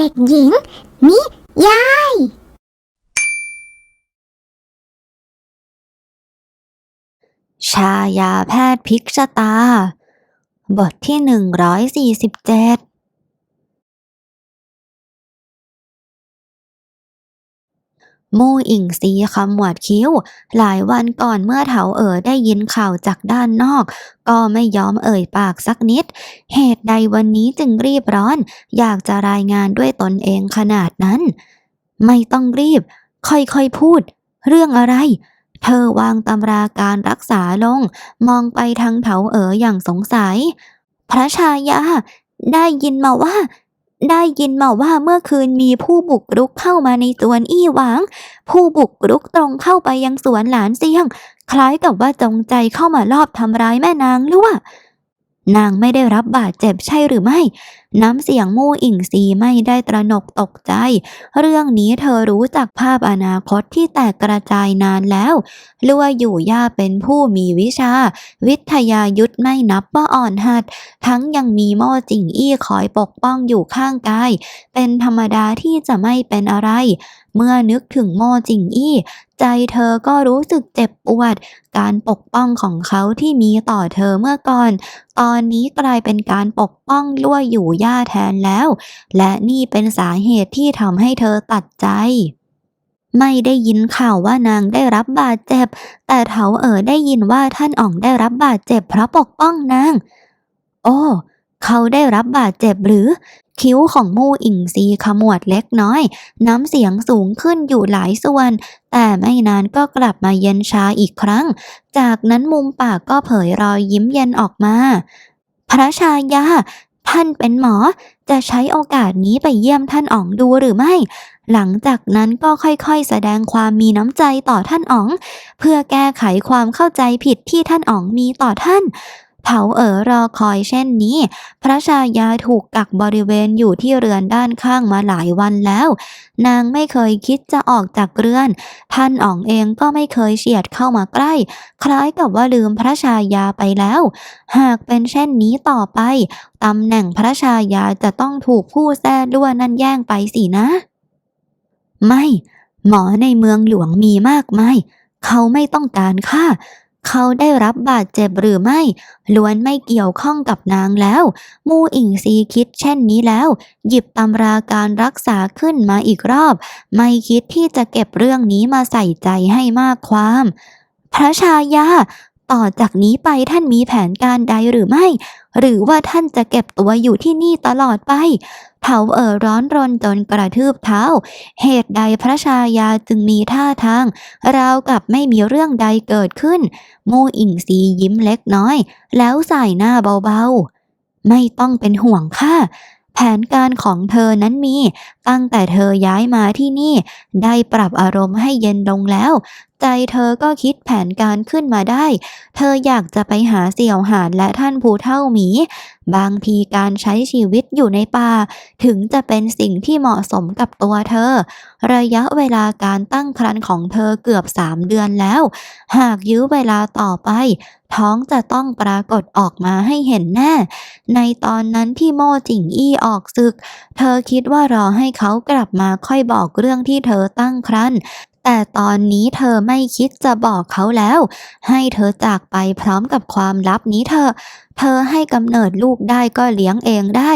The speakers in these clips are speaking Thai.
เด็กหญิง นิยาย ชายาแพทย์พิกชตา บทที่หนึ่งร้อยสี่สิบเจ็ด มู่อิงซีขมวดคิ้ว หลายวันก่อนเมื่อเถาเอ๋อได้ยินข่าวจากด้านนอก ก็ไม่ยอมเอ่ยปากสักนิด เหตุใดวันนี้จึงรีบร้อน อยากจะรายงานด้วยตนเองขนาดนั้น ไม่ต้องรีบ ค่อยๆพูด เรื่องอะไร เธอวางตำราการรักษาลง มองไปทางเถาเอ๋ออย่างสงสัย พระชายา ได้ยินมาว่า ได้ยินมาว่าเมื่อคืนมีผู้บุกรุกเข้ามาในสวนอี้หวาง ผู้บุกรุกตรงเข้าไปยังสวนหลานเซียง คล้ายกับว่าจงใจเข้ามาลอบทำร้ายแม่นางหรือว่า นางไม่ได้รับบาดเจ็บใช่หรือไม่น้ำเสียงมู่อิงซีไม่ได้ตระหนกตกใจ เรื่องนี้เธอรู้จากภาพอนาคตที่แตกกระจายนานแล้วลัวอยู่ย่าเป็นผู้มีวิชา วิทยายุทธไม่นับว่าอ่อนหัด ทั้งยังมีโม่จิงอี้คอยปกป้องอยู่ข้างกาย เป็นธรรมดาที่จะไม่เป็นอะไร เมื่อนึกถึงโม่จิงอี้ใจเธอก็รู้สึกเจ็บปวด การปกป้องของเขาที่มีต่อเธอเมื่อก่อน ตอนนี้กลายเป็นการปกป้องลั่วอยู่ย่าแทนแล้ว และนี่เป็นสาเหตุที่ทำให้เธอตัดใจ ไม่ได้ยินข่าวว่านางได้รับบาดเจ็บ แต่เถาเอ๋อได้ยินว่าท่านอ๋องได้รับบาดเจ็บเพราะปกป้องนาง โอ้ เขาได้รับบาดเจ็บหรือ คิ้วของมู่อิงซีขมวดเล็กน้อย น้ำเสียงสูงขึ้นอยู่หลายส่วน แต่ไม่นานก็กลับมาเย็นชาอีกครั้ง จากนั้นมุมปากก็เผยรอยยิ้มเย็นออกมาพระชายา ท่านเป็นหมอ จะใช้โอกาสนี้ไปเยี่ยมท่านอ๋องดูหรือไม่ หลังจากนั้นก็ค่อยๆ แสดงความมีน้ำใจต่อท่านอ๋อง เพื่อแก้ไขความเข้าใจผิดที่ท่านอ๋องมีต่อท่าน เผาเอ๋อรอคอยเช่นนี้ พระชายาถูกกักบริเวณอยู่ที่เรือนด้านข้างมาหลายวันแล้ว นางไม่เคยคิดจะออกจากเรือน ท่านอ๋องเองก็ไม่เคยเฉียดเข้ามาใกล้ คล้ายกับว่าลืมพระชายาไปแล้ว หากเป็นเช่นนี้ต่อไปตำแหน่งพระชายาจะต้องถูกผู้แท้ด้วนนั่นแย่งไปสินะ ไม่ หมอในเมืองหลวงมีมากมายเขาไม่ต้องการค่า เขาได้รับบาดเจ็บหรือไม่ ล้วนไม่เกี่ยวข้องกับนางแล้ว มู่อิงซีคิดเช่นนี้แล้ว หยิบตำราการรักษาขึ้นมาอีกรอบ ไม่คิดที่จะเก็บเรื่องนี้มาใส่ใจให้มากความ พระชายา ต่อจากนี้ไปท่านมีแผนการใดหรือไม่ หรือว่าท่านจะเก็บตัวอยู่ที่นี่ตลอดไปเผาเอ่อร้อนรนจนกระทืบเท้า เหตุใดพระชายาจึงมีท่าทาง ราวกับไม่มีเรื่องใดเกิดขึ้นโมอิงซียิ้มเล็กน้อย แล้วใส่หน้าเบาๆ ไม่ต้องเป็นห่วงค่ะแผนการของเธอนั้นมี ตั้งแต่เธอย้ายมาที่นี่ ได้ปรับอารมณ์ให้เย็นลงแล้ว ใจเธอก็คิดแผนการขึ้นมาได้ เธออยากจะไปหาเสี่ยวหานและท่านผู้เท่าหมี บางทีการใช้ชีวิตอยู่ในป่า ถึงจะเป็นสิ่งที่เหมาะสมกับตัวเธอ ระยะเวลาการตั้งครรภ์ของเธอเกือบสามเดือนแล้ว หากยื้อเวลาต่อไป ท้องจะต้องปรากฏออกมาให้เห็นแน่ ในตอนนั้นที่โม่จิงอี้ออกศึก เธอคิดว่ารอให้เขากลับมาค่อยบอกเรื่องที่เธอตั้งครรภ์ แต่ตอนนี้เธอไม่คิดจะบอกเขาแล้ว ให้เธอจากไปพร้อมกับความลับนี้เธอะเธอให้กำเนิดลูกได้ก็เลี้ยงเองได้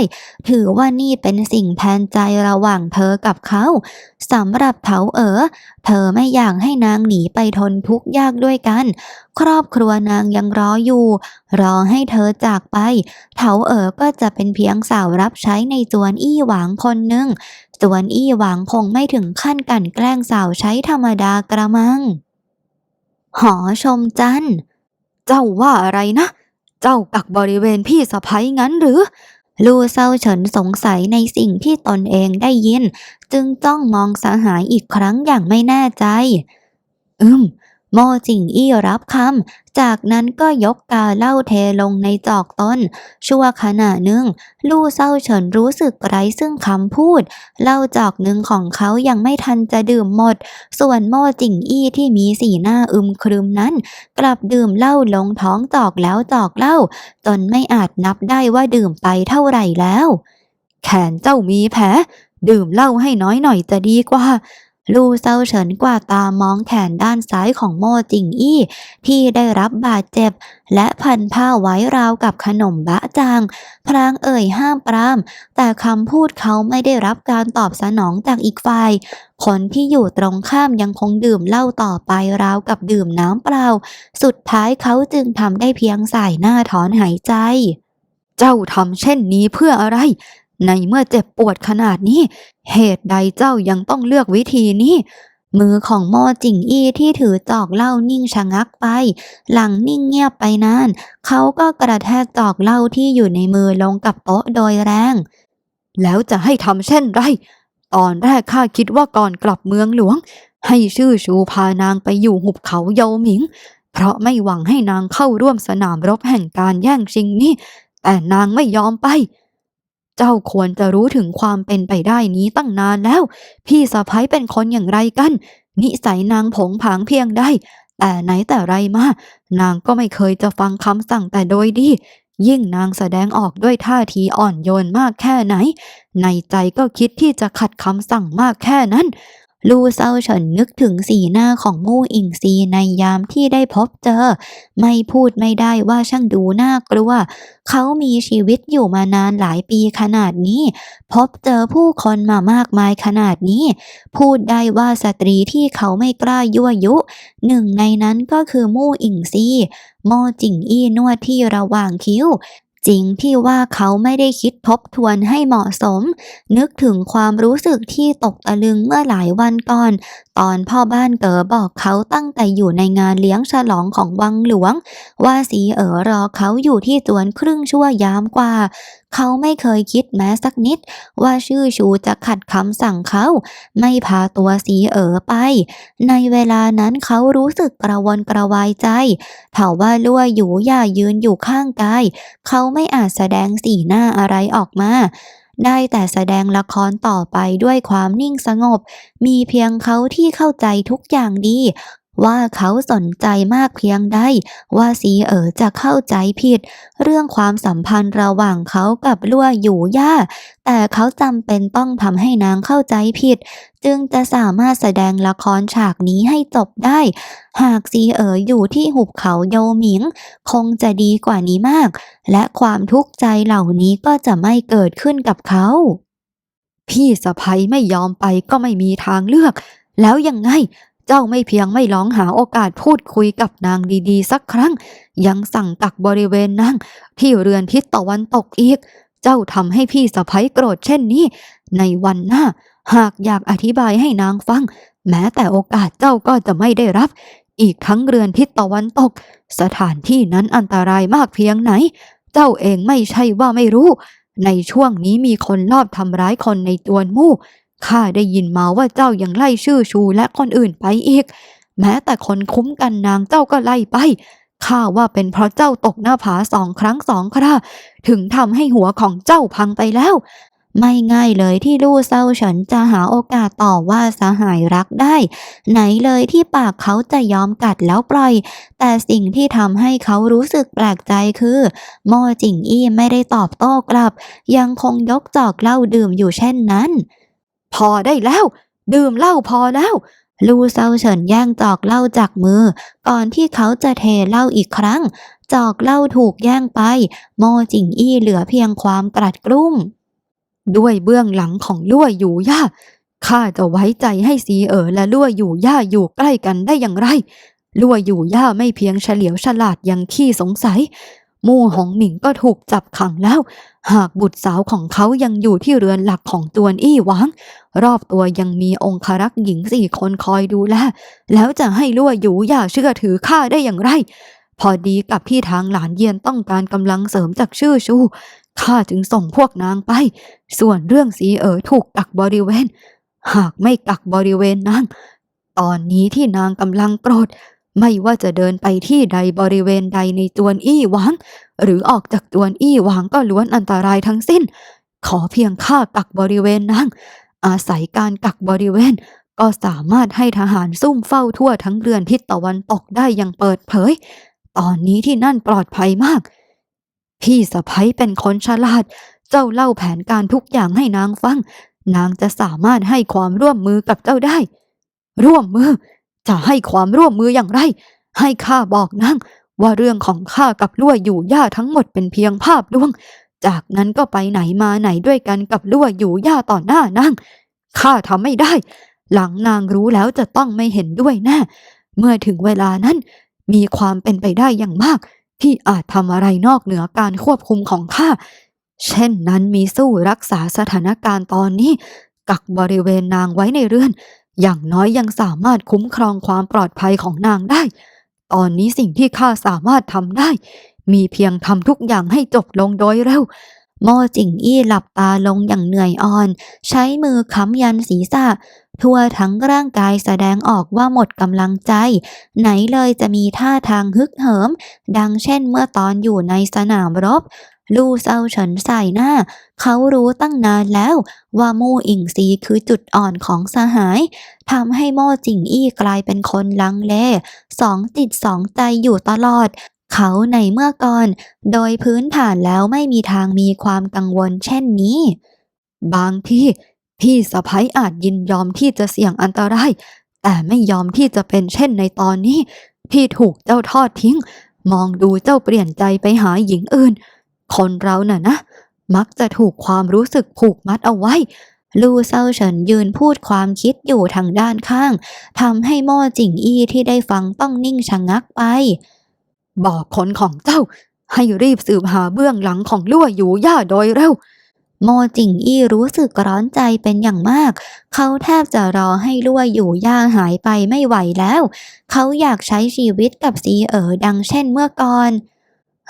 ถือว่านี่เป็นสิ่งแทนใจระหว่างเธอกับเขาสำหรับเถาเอ๋อเธอไม่อยากให้นางหนีไปทนทุกข์ยากด้วยกัน ครอบครัวนางยังรออยู่ รอให้เธอจากไป เถาเอ๋อก็จะเป็นเพียงสาวรับใช้ในจวนอี้หวางคนหนึ่ง ส่วนอี้หวางคงไม่ถึงขั้นกลันแกล้งสาวใช้ธรรมดากระมัง หอชมจันเจ้าว่าอะไรนะ เจ้ากักบริเวณพี่สะพ้ยงั้นหรือ ลู่เซาเฉินสงสัยในสิ่งที่ตนเองได้ยิน จึงจ้องมองสหายอีกครั้งอย่างไม่แน่ใจ อืม โมจิงอี้รับคำ จากนั้นก็ยกกาเหล้าเทลงในจอกต้น ชั่วขณะหนึ่ง ลู่เศร้าเฉินรู้สึกไร้ซึ่งคำพูด เหล้าจอกหนึ่งของเขายังไม่ทันจะดื่มหมด ส่วนโมจิงอี้ที่มีสีหน้าอึมครึมนั้น กลับดื่มเหล้าลงท้องจอกแล้วจอกเหล้าจนไม่อาจนับได้ว่าดื่มไปเท่าไหร่แล้ว แขนเจ้ามีแผลดื่มเหล้าให้น้อยหน่อยจะดีกว่า ลู่เซาเฉินกว่าตามองแขนด้านซ้ายของโมจิงอี้ ที่ได้รับบาดเจ็บ และพันผ้าไว้ราวกับขนมบะจาง พลางเอ่ยห้ามปราม แต่คำพูดเขาไม่ได้รับการตอบสนองจากอีกฝ่าย คนที่อยู่ตรงข้ามยังคงดื่มเหล้าต่อไปราวกับดื่มน้ำเปล่า สุดท้ายเขาจึงทำได้เพียงสายหน้าถอนหายใจ เจ้าทำเช่นนี้เพื่ออะไร ในเมื่อเจ็บปวดขนาดนี้ เหตุใดเจ้ายังต้องเลือกวิธีนี้ มือของโมจิงอี้ที่ถือจอกเหล้านิ่งชะงักไป หลังนิ่งเงียบไปนาน เขาก็กระแทกจอกเหล้าที่อยู่ในมือลงกับโต๊ะโดยแรง แล้วจะให้ทำเช่นไร ตอนแรกข้าคิดว่าก่อนกลับเมืองหลวง ให้ชื่อชูพานางไปอยู่หุบเขาเยาหมิง เพราะไม่หวังให้นางเข้าร่วมสนามรบแห่งการแย่งชิงนี้แต่นางไม่ยอมไป เจ้าควรจะรู้ถึงความเป็นไปได้นี้ตั้งนานแล้ว พี่สะพ้ยเป็นคนอย่างไรกัน นิสัยนางผงผางเพียงใดแต่ไหนแต่ไรมา นางก็ไม่เคยจะฟังคำสั่งแต่โดยดี ยิ่งนางแสดงออกด้วยท่าทีอ่อนโยนมากแค่ไหน ในใจก็คิดที่จะขัดคำสั่งมากแค่นั้น ลู่เซาเฉินนึกถึงสีหน้าของมู่อิงซีในยามที่ได้พบเจอ ไม่พูดไม่ได้ว่าช่างดูน่ากลัว เขามีชีวิตอยู่มานานหลายปีขนาดนี้ พบเจอผู้คนมามากมายขนาดนี้ พูดได้ว่าสตรีที่เขาไม่กล้ายั่วยุ หนึ่งในนั้นก็คือมู่อิงซีโมจิงอี้นวดที่ระหว่างคิ้ว จริงที่ว่าเขาไม่ได้คิดทบทวนให้เหมาะสม นึกถึงความรู้สึกที่ตกตะลึงเมื่อหลายวันก่อน ตอนพ่อบ้านเก๋อบอกเขาตั้งแต่อยู่ในงานเลี้ยงฉลองของวังหลวง ว่าสีเอ๋อรอเขาอยู่ที่สวนครึ่งชั่วยามกว่า เขาไม่เคยคิดแม้สักนิด ว่าชื่อชูจะขัดคำสั่งเขา ไม่พาตัวสีเอ๋อไป ในเวลานั้นเขารู้สึกกระวนกระวายใจเถาว่าลั่วอยู่อย่ายืนอยู่ข้างกาย เขาไม่อาจแสดงสีหน้าอะไรออกมาได้แต่แสดงละครต่อไปด้วยความนิ่งสงบ มีเพียงเขาที่เข้าใจทุกอย่างดี ว่าเขาสนใจมากเพียงใดว่าสีเอ๋อจะเข้าใจผิด เรื่องความสัมพันธ์ระหว่างเขากับลั่วอยู่ย่า แต่เขาจำเป็นต้องทำให้นางเข้าใจผิด จึงจะสามารถแสดงละครฉากนี้ให้จบได้ หากซีเอ๋ออยู่ที่หุบเขาโยหมิง คงจะดีกว่านี้มาก และความทุกข์ใจเหล่านี้ก็จะไม่เกิดขึ้นกับเขา พี่สะพ้ยไม่ยอมไปก็ไม่มีทางเลือก แล้วยังไง จ้าไม่เพียงไม่ร้องหาโอกาสพูดคุยกับนางดีๆ สักครั้ง ยังสั่งกักบริเวณนางที่เรือนทิศตะวันตกอีก เจ้าทำให้พี่สะพ้ยโกรธเช่นนี้ ในวันหน้า หากอยากอธิบายให้นางฟัง แม้แต่โอกาสเจ้าก็จะไม่ได้รับ อีกทั้งเรือนทิศตะวันตก สถานที่นั้นอันตรายมากเพียงไหน เจ้าเองไม่ใช่ว่าไม่รู้ ในช่วงนี้มีคนลอบทำร้ายคนในจวนมู่ ข้าได้ยินมาว่าเจ้ายังไล่ชื่อชูและคนอื่นไปอีก แม้แต่คนคุ้มกันนางเจ้าก็ไล่ไปข้าว่าเป็นเพราะเจ้าตกหน้าผาสองครั้งสองคราถึงทำให้หัวของเจ้าพังไปแล้ว ไม่ง่ายเลยที่ลู่เซาเฉินจะหาโอกาสต่อว่าสหายรักได้ ไหนเลยที่ปากเขาจะยอมกัดแล้วปล่อย แต่สิ่งที่ทำให้เขารู้สึกแปลกใจคือโมจิงอี้ไม่ได้ตอบโต้กลับ ยังคงยกจอกเหล้าดื่มอยู่เช่นนั้น พอได้แล้ว ดื่มเหล้าพอแล้ว ลูเซาเฉินแย่งจอกเหล้าจากมือ ก่อนที่เขาจะเทเหล้าอีกครั้ง จอกเหล้าถูกแย่งไป โมจิงอี้เหลือเพียงความกรัดกรุ่ม ด้วยเบื้องหลังของลั่วอยู่ย่าข้าจะไว้ใจให้สีเอ๋อและลั่วอยู่ย่าอยู่ใกล้กันได้อย่างไรลั่วอยู่ย่าไม่เพียงเฉลียวฉลาดยังขี้สงสัย มู่หงหมิงก็ถูกจับขังแล้ว หากบุตรสาวของเขายังอยู่ที่เรือนหลักของจวนอี้หวางรอบตัวยังมีองครักษ์หญิงสี่คนคอยดูแล แล้วจะให้ลั่วอยู่ย่าเชื่อถือข้าได้อย่างไร พอดีกับที่ทางหลานเยียนต้องการกำลังเสริมจากชื่อชู ข้าจึงส่งพวกนางไป ส่วนเรื่องสีเอ๋อถูกกักบริเวณ หากไม่กักบริเวณนางตอนนี้ที่นางกำลังโกรธ ไม่ว่าจะเดินไปที่ใดบริเวณใดในจวนอี้หวาง หรือออกจากจวนอี้หวางก็ล้วนอันตรายทั้งสิ้น ขอเพียงข้ากักบริเวณนางอาศัยการกักบริเวณ ก็สามารถให้ทหารซุ่มเฝ้าทั่วทั้งเรือนทิศตะวันตกได้อย่างเปิดเผย ตอนนี้ที่นั่นปลอดภัยมาก พี่สะพ้ยเป็นคนฉลาด เจ้าเล่าแผนการทุกอย่างให้นางฟัง นางจะสามารถให้ความร่วมมือกับเจ้าได้ ร่วมมือ จะให้ความร่วมมืออย่างไร ให้ข้าบอกนางว่าเรื่องของข้ากับลั่วอยู่ย่าทั้งหมดเป็นเพียงภาพลวง จากนั้นก็ไปไหนมาไหนด้วยกันกับลั่วอยู่ย่าต่อหน้านางข้าทำไม่ได้ หลังนางรู้แล้วจะต้องไม่เห็นด้วยแน่เมื่อถึงเวลานั้น มีความเป็นไปได้อย่างมาก ที่อาจทำอะไรนอกเหนือการควบคุมของข้าเช่นนั้นมีสู้รักษาสถานการณ์ตอนนี้ กักบริเวณนางไว้ในเรือน อย่างน้อยยังสามารถคุ้มครองความปลอดภัยของนางได้ ตอนนี้สิ่งที่ข้าสามารถทำได้ มีเพียงทำทุกอย่างให้จบลงโดยเร็วโมจิงอี้หลับตาลงอย่างเหนื่อยอ่อน ใช้มือค้ำยันศีรษะ ทั่วทั้งร่างกายแสดงออกว่าหมดกำลังใจ ไหนเลยจะมีท่าทางฮึกเหิม ดังเช่นเมื่อตอนอยู่ในสนามรบ ลู่เซาเฉินใส่หน้า เขารู้ตั้งนานแล้ว ว่ามู่อิงซีคือจุดอ่อนของสหายทำให้โม่จิงอี้กลายเป็นคนลังเลสองจิตสองใจอยู่ตลอด เขาในเมื่อก่อน โดยพื้นฐานแล้วไม่มีทางมีความกังวลเช่นนี้ บางที่พี่สะพ้ยอาจยินยอมที่จะเสี่ยงอันตราย แต่ไม่ยอมที่จะเป็นเช่นในตอนนี้ที่ถูกเจ้าทอดทิ้ง มองดูเจ้าเปลี่ยนใจไปหาหญิงอื่น คนเราน่ะนะ มักจะถูกความรู้สึกผูกมัดเอาไว้ ลู่เซาเฉินยืนพูดความคิดอยู่ทางด้านข้างทำให้ม่อจิงอี้ที่ได้ฟังต้องนิ่งชะงักไป บอกคนของเจ้า ให้รีบสืบหาเบื้องหลังของลั่วอยู่ย่าโดยเร็วโมจิงอี้รู้สึกร้อนใจเป็นอย่างมาก เขาแทบจะรอให้ลั่วอยู่ย่าหายไปไม่ไหวแล้ว เขาอยากใช้ชีวิตกับซีเอ๋อดังเช่นเมื่อก่อน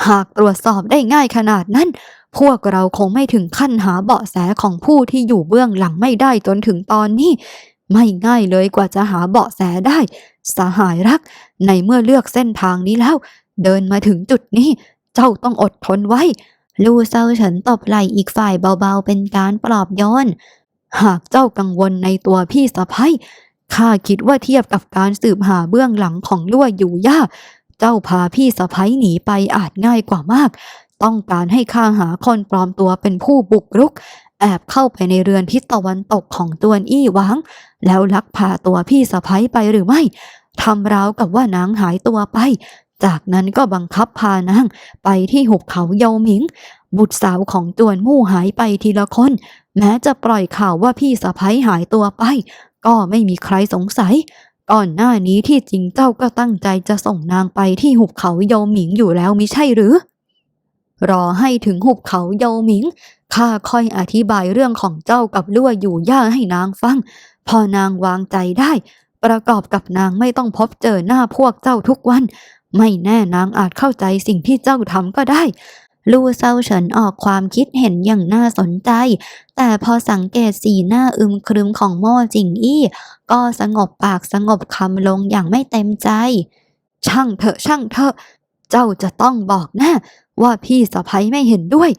หากตรวจสอบได้ง่ายขนาดนั้น พวกเราคงไม่ถึงขั้นหาเบาะแสของผู้ที่อยู่เบื้องหลังไม่ได้จนถึงตอนนี้ ไม่ง่ายเลยกว่าจะหาเบาะแสได้ สหายรัก ในเมื่อเลือกเส้นทางนี้แล้ว เดินมาถึงจุดนี้ เจ้าต้องอดทนไว้ ลู่เซาเฉินตบไหล่อีกฝ่ายเบาๆ เป็นการปลอบโยนหากเจ้ากังวลในตัวพี่สะพ้ยข้าคิดว่าเทียบกับการสืบหาเบื้องหลังของลั่วอยู่ยาก เจ้าพาพี่สะพ้ยหนีไปอาจง่ายกว่ามาก ต้องการให้ข้าหาคนปลอมตัวเป็นผู้บุกรุก แอบเข้าไปในเรือนทิศตะวันตกของตวนอี้หวัง แล้วลักพาตัวพี่สะพ้ยไปหรือไม่ทำราวกับว่านางหายตัวไป จากนั้นก็บังคับพานางไปที่หุบเขาเยาหมิง บุตรสาวของจวนมู่หายไปทีละคน แม้จะปล่อยข่าวว่าพี่สะพ้ยหายตัวไป ก็ไม่มีใครสงสัย ก่อนหน้านี้ที่จริงเจ้าก็ตั้งใจจะส่งนางไปที่หุบเขาเยาหมิงอยู่แล้วมิใช่หรือ รอให้ถึงหุบเขาเยาหมิงข้าค่อยอธิบายเรื่องของเจ้ากับลั่วอยู่ย่าให้นางฟัง พอนางวางใจได้ ประกอบกับนางไม่ต้องพบเจอหน้าพวกเจ้าทุกวัน ไม่แน่นางอาจเข้าใจสิ่งที่เจ้าทำก็ได้ ลู่เซาเฉินออกความคิดเห็นอย่างน่าสนใจ แต่พอสังเกตสีหน้าอึมครึมของโม่จิงอี้ ก็สงบปากสงบคำลงอย่างไม่เต็มใจ ช่างเถอะช่างเถอะ เจ้าจะต้องบอกแน่ว่าพี่สะพ้ยไม่เห็นด้วย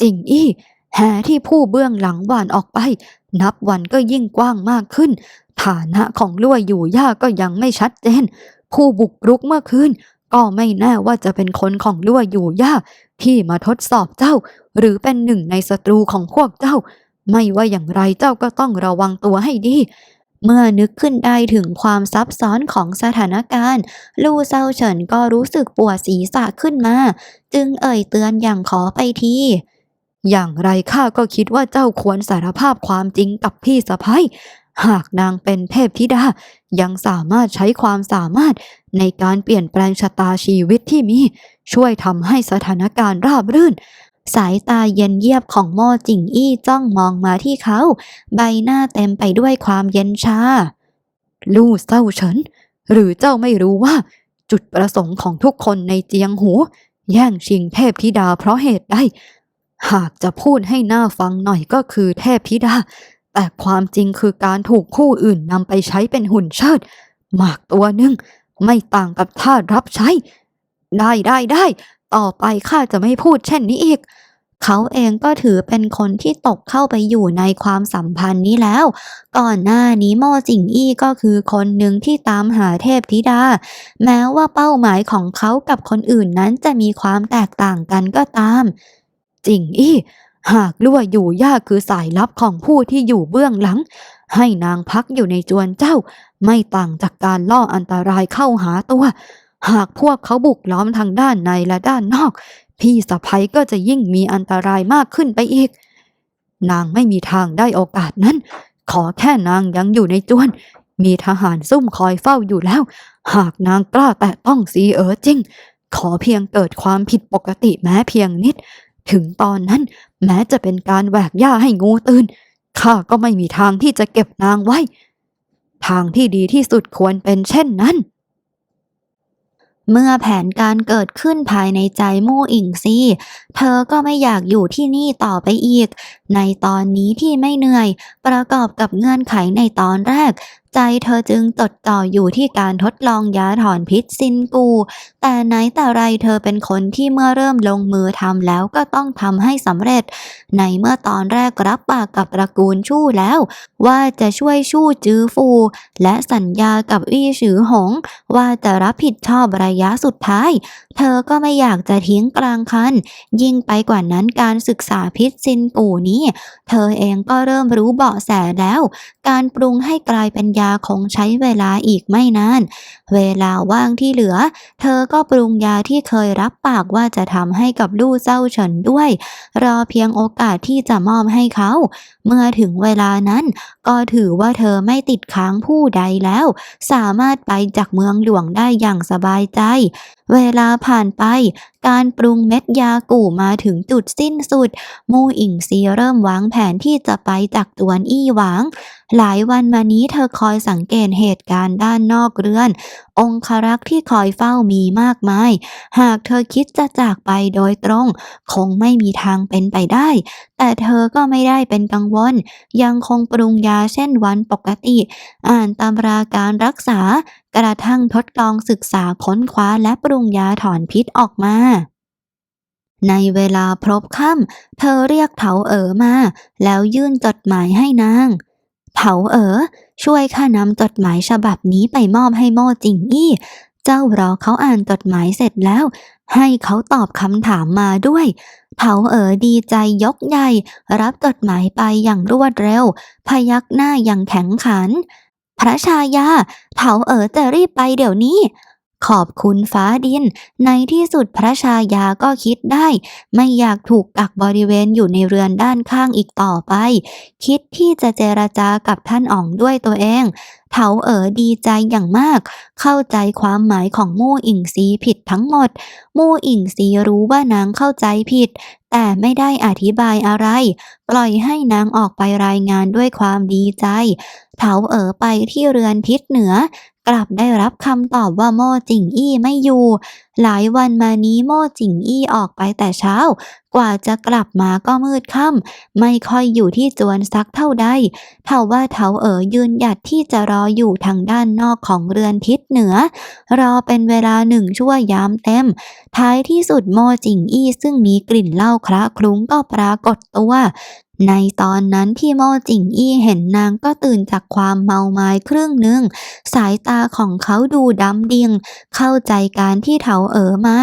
จิงอี้แหที่ผู้เบื้องหลังหวานออกไป นับวันก็ยิ่งกว้างมากขึ้น ฐานะของลั่วอยู่ย่าก็ยังไม่ชัดเจน ผู้บุกรุกเมื่อคืน ก็ไม่แน่ว่าจะเป็นคนของลั่วอยู่ย่าที่มาทดสอบเจ้า หรือเป็นหนึ่งในศัตรูของพวกเจ้า ไม่ว่าอย่างไรเจ้าก็ต้องระวังตัวให้ดี เมื่อนึกขึ้นได้ถึงความซับซ้อนของสถานการณ์ ลู่เซาเฉินก็รู้สึกปวดศีรษะขึ้นมา จึงเอ่ยเตือนอย่างขอไปทีอย่างไรข้าก็คิดว่าเจ้าควรสารภาพความจริงกับพี่สะพ้ย หากนางเป็นเทพธิดา ยังสามารถใช้ความสามารถในการเปลี่ยนแปลงชะตาชีวิตที่มี ช่วยทำให้สถานการณ์ราบรื่น สายตาเย็นเยียบของโม่จิงอี้จ้องมองมาที่เขา ใบหน้าเต็มไปด้วยความเย็นชา ลู่เศร้าเฉิน หรือเจ้าไม่รู้ว่า จุดประสงค์ของทุกคนในเจียงหู แย่งชิงเทพธิดาเพราะเหตุใดหากจะพูดให้หน่าฟังหน่อยก็คือเทพธิดา แต่ความจริงคือการถูกคู่อื่นนำไปใช้เป็นหุ่นเชิด หมากตัวหนึ่งไม่ต่างกับท่ารับใช้ ได้ได้ได้ ต่อไปข้าจะไม่พูดเช่นนี้อีก เขาเองก็ถือเป็นคนที่ตกเข้าไปอยู่ในความสัมพันธ์นี้แล้ว ก่อนหน้านี้โมจิงอี้ก็คือคนหนึ่งที่ตามหาเทพธิดา แม้ว่าเป้าหมายของเขากับคนอื่นนั้นจะมีความแตกต่างกันก็ตาม จิงอี้ หากลั่วอยู่ย่าคือสายลับของผู้ที่อยู่เบื้องหลัง ให้นางพักอยู่ในจวนเจ้า ไม่ต่างจากการล่ออันตรายเข้าหาตัว หากพวกเขาบุกล้อมทางด้านในและด้านนอก พี่สะพ้ยก็จะยิ่งมีอันตรายมากขึ้นไปอีก นางไม่มีทางได้โอกาสนั้น ขอแค่นางยังอยู่ในจวน มีทหารซุ่มคอยเฝ้าอยู่แล้ว หากนางกล้าแตะต้องสีเอ๋อจริง ขอเพียงเกิดความผิดปกติแม้เพียงนิด ถึงตอนนั้นแม้จะเป็นการแหวกหญ้าให้งูตื่นข้าก็ไม่มีทางที่จะเก็บนางไว้ ทางที่ดีที่สุดควรเป็นเช่นนั้น เมื่อแผนการเกิดขึ้นภายในใจมู่อิงซีเธอก็ไม่อยากอยู่ที่นี่ต่อไปอีก ในตอนนี้ที่ไม่เหนื่อย ประกอบกับเงื่อนไขในตอนแรก ใจเธอจึงจดจ่ออยู่ที่การทดลองยาถอนพิษซินกู แต่ไหนแต่ไรเธอเป็นคนที่เมื่อเริ่มลงมือทำแล้วก็ต้องทำให้สำเร็จ ในเมื่อตอนแรกรับปากกับตระกูลชู่แล้ว ว่าจะช่วยชู่จื้อฟู และสัญญากับอี้ฉือหง ว่าจะรับผิดชอบระยะสุดท้าย เธอก็ไม่อยากจะทิ้งกลางคัน ยิ่งไปกว่านั้นการศึกษาพิษซินกูนี้ เธอเองก็เริ่มรู้เบาะแสแล้ว การปรุงให้กลายเป็นยาคงใช้เวลาอีกไม่นาน เวลาว่างที่เหลือ เธอก็ปรุงยาที่เคยรับปากว่าจะทำให้กับลู่เจ้าเฉินด้วย รอเพียงโอกาสที่จะมอบให้เขา เมื่อถึงเวลานั้น ก็ถือว่าเธอไม่ติดค้างผู้ใดแล้ว สามารถไปจากเมืองหลวงได้อย่างสบายใจ เวลาผ่านไป การปรุงเม็ดยากู่มาถึงจุดสิ้นสุด มู่อิงซีเริ่มวางแผนที่จะไปจากตวนอี้หวาง หลายวันมานี้เธอคอยสังเกตเหตุการณ์ด้านนอกเรือน องครักษ์ที่คอยเฝ้ามีมากมาย หากเธอคิดจะจากไปโดยตรง คงไม่มีทางเป็นไปได้ แต่เธอก็ไม่ได้เป็นกังวล ยังคงปรุงยาเช่นวันปกติ อ่านตำราการรักษา กระทั่งทดลองศึกษาค้นคว้าและปรุงยาถอนพิษออกมา ในเวลาพรบค่ำเธอเรียกเถาเอ๋อมา แล้วยื่นจดหมายให้นาง เถาเอ๋อช่วยข้านำจดหมายฉบับนี้ไปมอบให้โม่จิงอี้ เจ้ารอเขาอ่านจดหมายเสร็จแล้ว ให้เขาตอบคำถามมาด้วยเถาเอ๋อดีใจยกใหญ่ รับจดหมายไปอย่างรวดเร็ว พยักหน้าอย่างแข็งขัน พระชายา เถาเอ๋อจะรีบไปเดี๋ยวนี้ ขอบคุณฟ้าดิน ในที่สุดพระชายาก็คิดได้ ไม่อยากถูกกักบริเวณอยู่ในเรือนด้านข้างอีกต่อไป คิดที่จะเจรจากับท่านอ๋องด้วยตัวเอง เถาเอ๋อดีใจอย่างมาก เข้าใจความหมายของมู่อิงซีผิดทั้งหมด มู่อิงซีรู้ว่านางเข้าใจผิด แต่ไม่ได้อธิบายอะไร ปล่อยให้นางออกไปรายงานด้วยความดีใจ เถาเอ๋อไปที่เรือนทิศเหนือ กลับได้รับคำตอบว่าโม่จิงอี้ไม่อยู่ หลายวันมานี้โม่จิงอี้ออกไปแต่เช้า กว่าจะกลับมาก็มืดค่ำไม่ค่อยอยู่ที่จวนสักเท่าใดเท่าว่าเถาเอ๋อยืนหยัดที่จะรออยู่ทางด้านนอกของเรือนทิศเหนือ รอเป็นเวลาหนึ่งชั่วยามเต็ม ท้ายที่สุดโมจิงอี้ซึ่งมีกลิ่นเหล้าคละคลุ้งก็ปรากฏตัวในตอนนั้นที่โมจิงอี้เห็นนางก็ตื่นจากความเมาไม้ครึ่งหนึ่ง สายตาของเขาดูดำดิ่งเข้าใจการที่เถาเอ๋อมา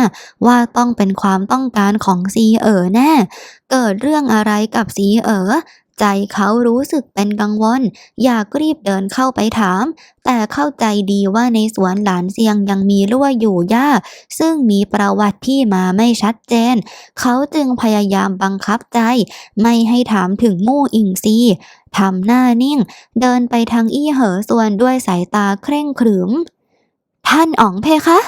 ว่าต้องเป็นความต้องการของซีเอ๋อแน่ เกิดเรื่องอะไรกับซีเอ๋อ ใจเขารู้สึกเป็นกังวล อยากรีบเดินเข้าไปถาม แต่เข้าใจดีว่าในสวนหลานเซียงยังมีลั่วอยู่ย่า ซึ่งมีประวัติที่มาไม่ชัดเจน เขาจึงพยายามบังคับใจ ไม่ให้ถามถึงมู่อิงซีทำหน้านิ่ง เดินไปทางอี้เหอส่วนด้วยสายตาเคร่งขรึม ท่านอ๋องเพคะ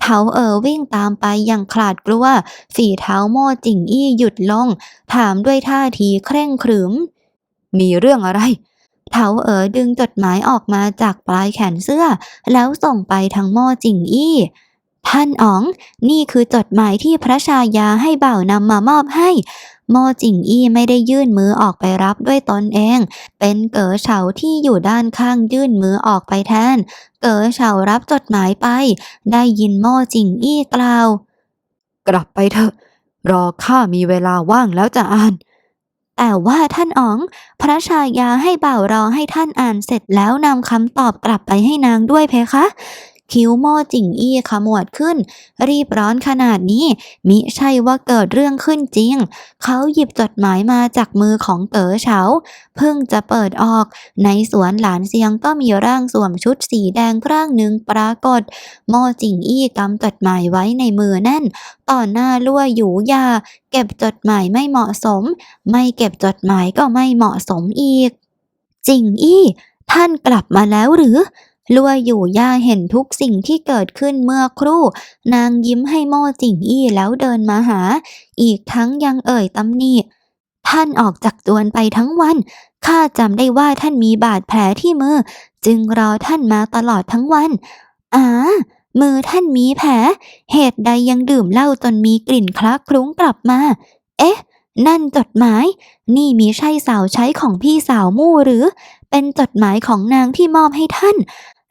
เถาเอ๋อวิ่งตามไปอย่างขลาดกลัว ฝีเท้าโม่จิงอี้หยุดลง ถามด้วยท่าทีเคร่งขรึม มีเรื่องอะไร เถาเอ๋อดึงจดหมายออกมาจากปลายแขนเสื้อ แล้วส่งไปทางม่จิงอี้ ท่านอ๋อง นี่คือจดหมายที่พระชายาให้บ่าวนำมามอบให้โมจิงอี้ไม่ได้ยื่นมือออกไปรับด้วยตนเอง เป็นเก๋อเฉาที่อยู่ด้านข้างยื่นมือออกไปแทน เก๋อเฉารับจดหมายไป ได้ยินโมจิงอี้กล่าว กลับไปเถอะ รอข้ามีเวลาว่างแล้วจะอ่าน แต่ว่าท่านอ๋อง พระชายาให้บ่าวรอให้ท่านอ่านเสร็จแล้วนำคำตอบกลับไปให้นางด้วยเพคะ คิ้วโม่จิงอี้ขมวดขึ้น รีบร้อนขนาดนี้ มิใช่ว่าเกิดเรื่องขึ้นจริง เขาหยิบจดหมายมาจากมือของเต๋อเฉาเพิ่งจะเปิดออก ในสวนหลานเซียงก็มีร่างสวมชุดสีแดงร่างหนึ่งปรากฏ โม่จิงอี้กำจดหมายไว้ในมือแน่น ต่อหน้าลั่วหยูยา เก็บจดหมายไม่เหมาะสม ไม่เก็บจดหมายก็ไม่เหมาะสมอีก จิงอี้ท่านกลับมาแล้วหรือ ลัวอยู่ย่าเห็นทุกสิ่งที่เกิดขึ้นเมื่อครู่ นางยิ้มให้โม่จิงอี้แล้วเดินมาหา อีกทั้งยังเอ่ยตำหนิท่านออกจากจวนไปทั้งวันข้าจำได้ว่าท่านมีบาดแผลที่มือ จึงรอท่านมาตลอดทั้งวันอ่ามือท่านมีแผล เหตุใดยังดื่มเหล้าจนมีกลิ่นคลักคลุ้งกลับมา เอ๊ะ นั่นจดหมาย นี่มีใช่สาวใช้ของพี่สาวมู่หรือ เป็นจดหมายของนางที่มอบให้ท่าน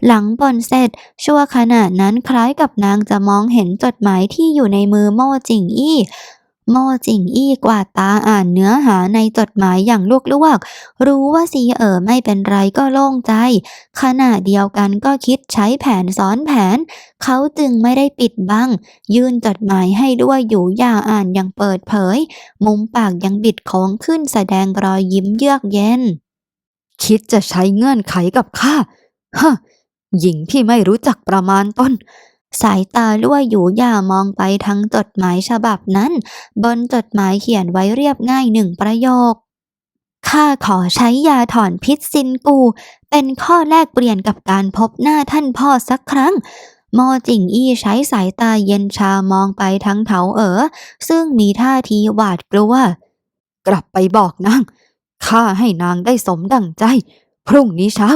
หลังบอนเสร็จ ชั่วขณะนั้นคล้ายกับนางจะมองเห็นจดหมายที่อยู่ในมือโม่จิงอี้โม่จิงอี้กวาดตาอ่านเนื้อหาในจดหมายอย่างลวกๆรู้ว่าซีเอ๋อไม่เป็นไรก็โล่งใจ ขณะเดียวกันก็คิดใช้แผนซ้อนแผน เขาจึงไม่ได้ปิดบัง ยื่นจดหมายให้ด้วยอยู่อย่าอ่านอย่างเปิดเผย มุมปากยังบิดโค้งขึ้นแสดงรอยยิ้มเยือกเย็น คิดจะใช้เงื่อนไขกับข้าฮะ หญิงที่ไม่รู้จักประมาณต้น สายตาลั่วอยู่ย่ามองไปทางจดหมายฉบับนั้น บนจดหมายเขียนไว้เรียบง่ายหนึ่งประโยคข้าขอใช้ยาถอนพิษซินกู เป็นข้อแลกเปลี่ยนกับการพบหน้าท่านพ่อสักครั้งโมจิงอี้ใช้สายตาเย็นชามองไปทางเถาเอ๋อซึ่งมีท่าทีหวาดกลัว กลับไปบอกนางข้าให้นางได้สมดังใจ พรุ่งนี้เช้า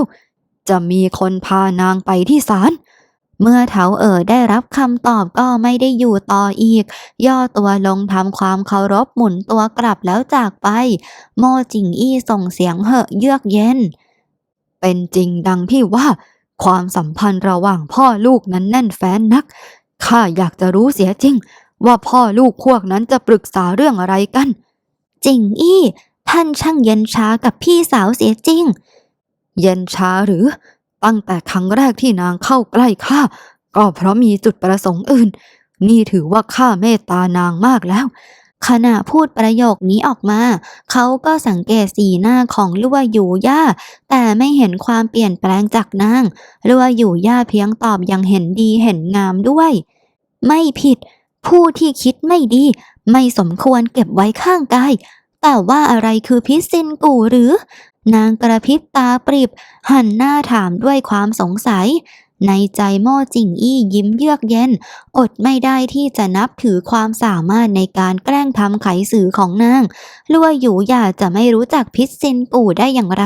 จะมีคนพานางไปที่ศาลเมื่อเถาเอ๋อได้รับคำตอบก็ไม่ได้อยู่ต่ออีก ย่อตัวลงทำความเคารพหมุนตัวกลับแล้วจากไป โมจิงอี้ส่งเสียงเหอะเยือกเย็น เป็นจริงดังที่ว่า ความสัมพันธ์ระหว่างพ่อลูกนั้นแน่นแฟ้นนักข้าอยากจะรู้เสียจริง ว่าพ่อลูกพวกนั้นจะปรึกษาเรื่องอะไรกัน จิงอี้ ท่านช่างเย็นช้ากับพี่สาวเสียจริง เย็นช้าหรือ ตั้งแต่ครั้งแรกที่นางเข้าใกล้ข้าก็เพราะมีจุดประสงค์อื่น นี่ถือว่าข้าเมตตานางมากแล้ว ขณะพูดประโยคนี้ออกมา เขาก็สังเกตสีหน้าของลัวอยู่ย่า แต่ไม่เห็นความเปลี่ยนแปลงจากนางลัวอยู่ย่าเพียงตอบอย่างเห็นดีเห็นงามด้วย ไม่ผิด ผู้ที่คิดไม่ดี ไม่สมควรเก็บไว้ข้างกาย แต่ว่าอะไรคือพิษซินกูหรือ นางกระพริบตาปริบ หันหน้าถามด้วยความสงสัย ในใจโม่จิงอี้ยิ้มเยือกเย็น อดไม่ได้ที่จะนับถือความสามารถในการแกล้งทำไขสื่อของนาง ลั่วอยู่อยากจะไม่รู้จักพิษซินกูได้อย่างไร